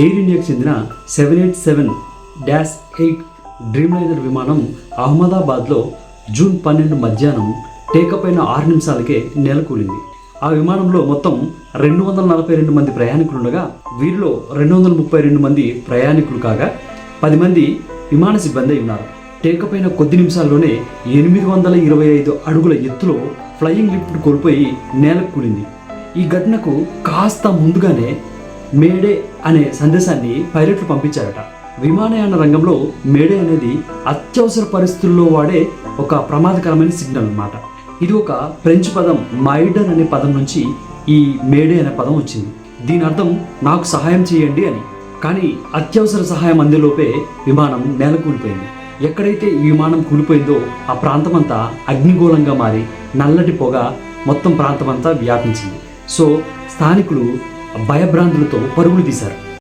Air ఇండియాకు చెందిన seven eight seven dash eight dreamliner విమానం అహ్మదాబాద్లో జూన్ పన్నెండు మధ్యాహ్నం టేకప్ అయిన ఆరు నిమిషాలకే నేలకూలింది. ఆ విమానంలో మొత్తం రెండు వందల నలభై రెండు మంది ప్రయాణికులు ఉండగా వీరిలో రెండు వందల ముప్పై రెండు మంది ప్రయాణికులు కాగా పది మంది విమాన సిబ్బంది ఉన్నారు. టేకప్ అయిన కొద్ది నిమిషాల్లోనే ఎనిమిది వందల ఇరవై ఐదు అడుగుల ఎత్తులో ఫ్లయింగ్ లిఫ్ట్ కోల్పోయి నేలకు కూలింది. ఈ ఘటనకు కాస్త ముందుగానే మేడే అనే సందేశాన్ని పైలట్లు పంపించారట. విమానయాన రంగంలో మేడే అనేది అత్యవసర పరిస్థితుల్లో వాడే ఒక ప్రమాదకరమైన సిగ్నల్ అన్నమాట. ఇది ఒక ఫ్రెంచ్ పదం మైడన్ అనే పదం నుంచి ఈ మేడే అనే పదం వచ్చింది. దీని అర్థం నాకు సహాయం చేయండి అని. కానీ అత్యవసర సహాయం అందేలోపే విమానం నేల కూలిపోయింది ఎక్కడైతే ఈ విమానం కూలిపోయిందో ఆ ప్రాంతమంతా అగ్నిగోళంగా మారి నల్లటి పొగ మొత్తం ప్రాంతమంతా వ్యాపించింది. సో స్థానికులు భయభ్రాంతులతో పరుగులు తీశారు.